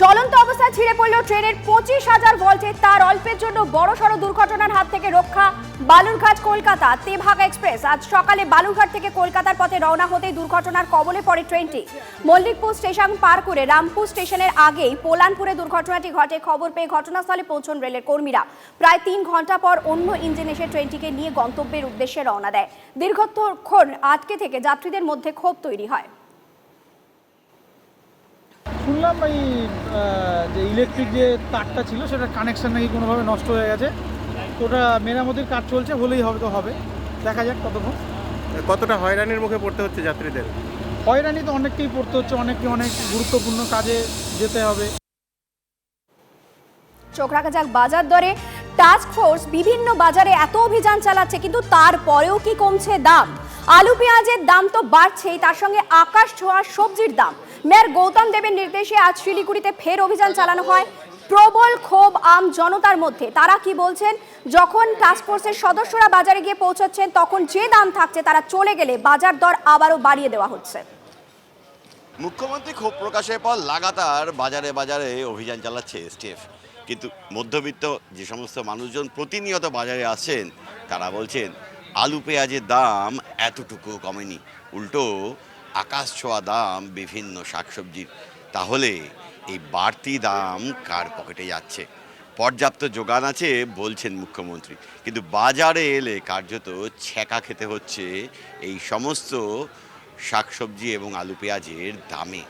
চলন্ত অবস্থায় ছিঁড়ে পড়ল ট্রেনের পঁচিশ হাজার ভোল্টের তার অল্পের জন্য বড় সড় দুর্ঘটনার হাত থেকে রক্ষা। বালুরঘাট, কলকাতা, তেভাগা এক্সপ্রেস আজ সকালে বালুরঘাট থেকে কলকাতার পথে রওনা হতেই দুর্ঘটনার কবলে পড়ে ট্রেনটি। মল্লিকপুর স্টেশন পার করে রামপুর স্টেশনের আগেই পোলানপুরে দুর্ঘটনাটি ঘটে। খবর পেয়ে ঘটনাস্থলে পৌঁছন রেলের কর্মীরা। প্রায় তিন ঘণ্টা পর অন্য ইঞ্জিন এসে ট্রেনটিকে নিয়ে গন্তব্যের উদ্দেশ্যে রওনা দেয়। দীর্ঘক্ষণ আটকে থেকে যাত্রীদের মধ্যে ক্ষোভ তৈরি হয়। শুনলাম এই যে ইলেকট্রিক যে তারটা ছিল সেটা কানেকশন নাকি কোনোভাবে নষ্ট হয়ে গেছে। তো ওটা মেরামতির কাজ চলছে হলেই হবে তো হবে। দেখা যাক কতক্ষণ। কতটা হয়রানির মুখে পড়তে হচ্ছে যাত্রীদের? হয়রানি তো অনেককেই পড়তে হচ্ছে অনেককে অনেক গুরুত্বপূর্ণ কাজে যেতে হবে। চোখ রাখা যাক বাজার দরে। টাস্ক ফোর্স বিভিন্ন বাজারে এত অভিযান চালাচ্ছে কিন্তু তারপরেও কি কমছে দাম? আলু পেঁয়াজের দাম তো বাড়ছেই তার সঙ্গে আকাশ ছোঁয়া সবজির দাম। মেয়র গৌতম দেবের নির্দেশে আজ শিলিগুড়িতে ফের অভিযান চালানো হয়। প্রবল ক্ষোভ আম জনতার মধ্যে। তারা কি বলছেন? যখন টাস্কফোর্সের সদস্যরা বাজারে গিয়ে পৌঁছাচ্ছেন, তখন যে দাম থাকছে তারা চলে গেলে বাজার দর আবারও বাড়িয়ে দেওয়া হচ্ছে। মুখ্যমন্ত্রী ক্ষোভ প্রকাশের পর লাগাতার বাজারে বাজারে অভিযান চালাচ্ছে এসটিএফ। কিন্তু মধ্যবিত্ত যে সমস্ত মানুষজন প্রতিনিয়ত বাজারে আসছেন, তারা বলছেন, আলু পেঁয়াজের দাম এতটুকু কমেনি। উল্টো আকাশ ছোঁয়া দাম বিভিন্ন শাকসবজির। তাহলে এই বাড়তি দাম কার পকেটে যাচ্ছে? পর্যাপ্ত যোগান আছে বলছেন মুখ্যমন্ত্রী। কিন্তু বাজারে এলে কার্যত ছ্যাঁকা খেতে হচ্ছে এই সমস্ত শাকসবজি এবং আলু পেঁয়াজের দামে।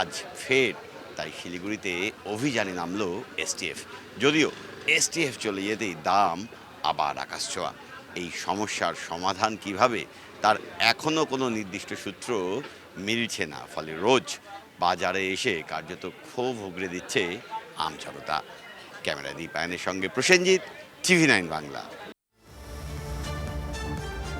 আজ ফের তাই শিলিগুড়িতে অভিযানে নামলো এসটিএফ। যদিও এসটিএফ চলে যেতেই দাম আবার আকাশ ছোঁয়া। এই সমস্যার সমাধান কীভাবে তার এখনও কোনো নির্দিষ্ট সূত্র মিলছে না, ফলে রোজ বাজারে এসে কার্যত ক্ষোভ উগড়ে দিচ্ছে আমজনতা ক্যামেরা দীপায়নের সঙ্গে প্রসেনজিৎ, টিভি নাইন বাংলা।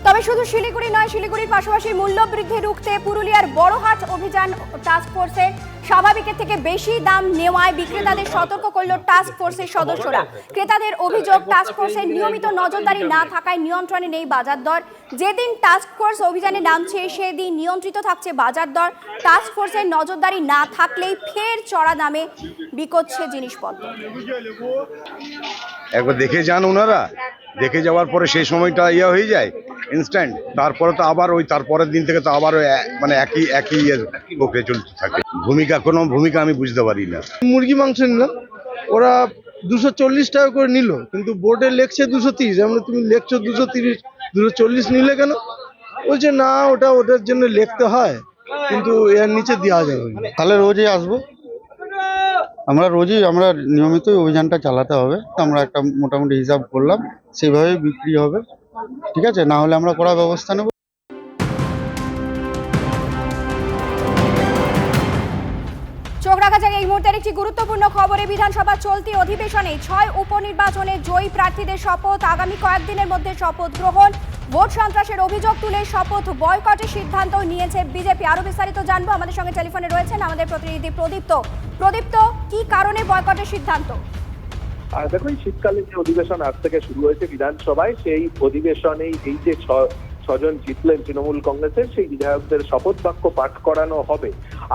তবে শুধু শিলিগুড়ি নয়, শিলিগুড়ির পাশাপাশি মূল্য বৃদ্ধি রুখতে পুরুলিয়ার বড়হাট অভিযান টাস্ক ফোর্সে স্বাভাবিকের থেকে বেশি দাম নেওয়ায় বিক্রেতাদের সতর্ক করল টাস্ক ফোর্সের সদস্যরা। ক্রেতাদের অভিযোগ টাস্ক ফোর্সের নিয়মিত নজরদারি না থাকায় নিয়ন্ত্রণে নেই বাজার দর। যেদিন টাস্ক ফোর্স অভিযানে নামছে, সেদিন নিয়ন্ত্রিত থাকছে বাজার দর। টাস্ক ফোর্সের নজরদারি না থাকলেই ফের চড়া দামে বিকোচ্ছে জিনিসপত্র। একবার দেখে যান ওনারা। দেখে যাওয়ার পরে সেই সময়টা ইয়ে হয়ে যায়। ইনস্ট্যান্ট তারপরে তো আবার ওই তারপরের দিন থেকে তো আবার ওই মানে একই একই ইয়ে প্রক্রিয়া চলতে থাকে। ভূমিকা কোনো ভূমিকা আমি বুঝতে পারি না। মুরগি মাংস নিলাম ওরা দুশো চল্লিশ টাকা করে নিল কিন্তু বোর্ডে লেখছে দুশো তিরিশ আমরা তুমি লেখছো দুশো তিরিশ দুশো চল্লিশ নিলে কেন? বলছে না ওটা ওটার জন্য লিখতে হয় কিন্তু এর নিচে দেওয়া যাবে না। তাহলে রোজই আসব। আমরা রোজই আমরা নিয়মিতই অভিযানটা চালাতে হবে। আমরা একটা মোটামুটি হিসাব করলাম সেইভাবেই বিক্রি হবে। ঠিক আছে? না হলে আমরা কড়া ব্যবস্থা নেব। এই একটি গুরুত্বপূর্ণ খবরে বিধানসভা চলতি অধিবেশনে ছয় জয়ী প্রার্থীদের শপথ, আগামী কয়েকদিনের মধ্যে শপথ গ্রহণ। ভোট সন্ত্রাসের অভিযোগ তুলে শপথ বয়কটের সিদ্ধান্ত নিয়েছে বিজেপি। বিস্তারিত জানব। আমাদের সঙ্গে টেলিফোনে রয়েছেন আমাদের প্রতিনিধি প্রদীপ্ত। প্রদীপ্ত, কি কারণে বয়কটের সিদ্ধান্ত? আর দেখো এই শীতকালীন যে অধিবেশন আজ থেকে শুরু হয়েছে বিধানসভায়, সেই অধিবেশনেই এই যে ছজন জিতলেন তৃণমূল কংগ্রেসের, সেই বিধায়কদের শপথ বাক্য পাঠ করানো হবে।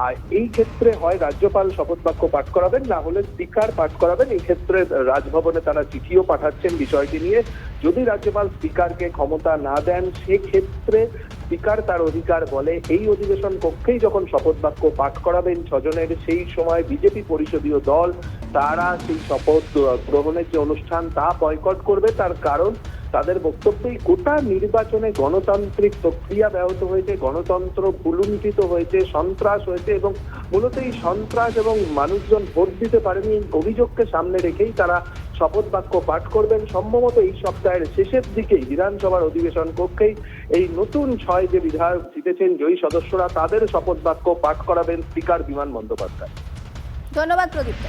আর এই ক্ষেত্রে হয় রাজ্যপাল শপথ বাক্য পাঠ করাবেন, না হলে স্পিকার পাঠ করাবেন। এই ক্ষেত্রে রাজভবনে তারা চিঠিও পাঠাচ্ছেন বিষয়টি নিয়ে। যদি রাজ্যপাল স্পিকারকে ক্ষমতা না দেন, সেক্ষেত্রে স্পিকার তার অধিকার বলে। এই অধিবেশন কক্ষেই যখন শপথ বাক্য পাঠ করাবেন ছজনের, সেই সময় বিজেপি পরিষদীয় দল, তারা সেই শপথ গ্রহণের যে অনুষ্ঠান, তা বয়কট করবে। তার কারণ তাদের বক্তব্যেই গোটা নির্বাচনে গণতান্ত্রিক প্রক্রিয়া ব্যাহত হয়েছে, গণতন্ত্র ভুলুণ্ঠিত হয়েছে, সন্ত্রাস হয়েছে এবং মূলত এই সন্ত্রাস এবং মানুষজন ভোট দিতে পারেনি এই অভিযোগকে সামনে রেখেই তারা শপথ বাক্য পাঠ করবেন। সম্ভবত এই সপ্তাহের শেষের দিকেই বিধানসভার অধিবেশন কক্ষেই এই নতুন ছয় যে বিধায়ক জিতেছেন জয়ী সদস্যরা তাদের শপথ বাক্য পাঠ করাবেন স্পিকার বিমান বন্দ্যোপাধ্যায়। ধন্যবাদ প্রদীপ্ত।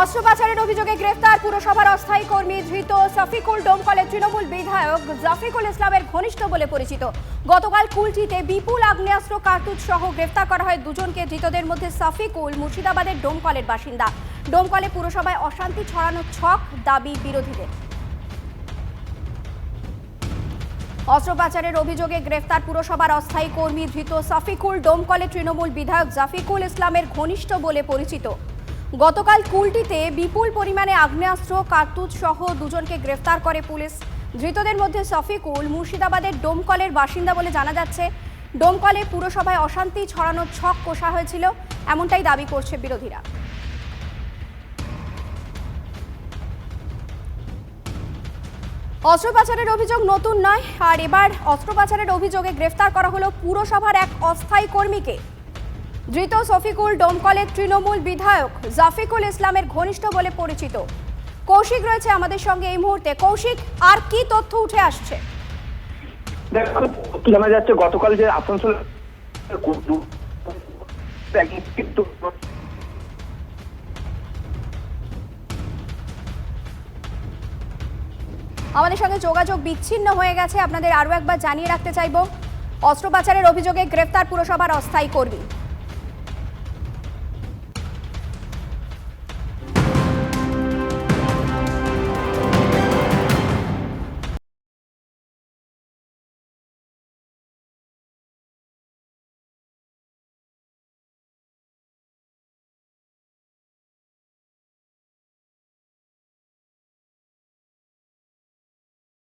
অস্ত্র পাচারের অভিযোগে গ্রেফতার পুরসভার অস্থায়ী কর্মী ধৃত সফিকুল ডোমকলের তৃণমূল বিধায়ক জাফিকুল ইসলামের ঘনিষ্ঠ বলে পরিচিত। গতকাল কুলটিতে বিপুল আগ্নেয়াস্ত্র, কার্তুজ সহ গ্রেফতার করা হয় দুজনকে। ধৃতদের মধ্যে সফিকুল মুর্শিদাবাদের ডোমকলের বাসিন্দা। ডোমকলে পুরসভায় অশান্তি ছড়ানোর ছক দাবি বিরোধীদের। অস্ত্র পাচারের অভিযোগে গ্রেফতার পুরসভার অস্থায়ী কর্মী ধৃত সাফিকুল ডোমকলে তৃণমূল বিধায়ক জাফিকুল ইসলামের ঘনিষ্ঠ বলে পরিচিত। গতকাল কুলটিতে বিপুল পরিমাণে আগ্নেয়াস্ত্র, কার্তুজ সহ দুজনকে গ্রেফতার করে পুলিশ। ধৃতদের মধ্যে সফিকুল মুর্শিদাবাদের ডোমকলের বাসিন্দা বলে জানা যাচ্ছে, ডোমকলে পুরসভায় অশান্তি ছড়ানোর ছক কষা হয়েছিল, এমনটাই দাবি করছে বিরোধীরা। অস্ত্র পাচারের অভিযোগ নতুন নয়, আর এবার অস্ত্র পাচারের অভিযোগে গ্রেফতার করা হলো পুরসভার এক অস্থায়ী কর্মীকে। ধৃত শফিকুল ডোমকলের তৃণমূল বিধায়ক জাফিকুল ইসলামের ঘনিষ্ঠ বলে পরিচিত। কৌশিক রয়েছে আমাদের সঙ্গে এই মুহূর্তে। কৌশিক আর কি তথ্য উঠে আসছে? দেখো জানা যাচ্ছে গতকাল যে আসানসোল আমাদের সঙ্গে যোগাযোগ বিচ্ছিন্ন হয়ে গেছে। আপনাদের আরও একবার জানিয়ে রাখতে চাইব অস্ত্র পাচারের অভিযোগে গ্রেফতার পুরসভার অস্থায়ী কর্মী।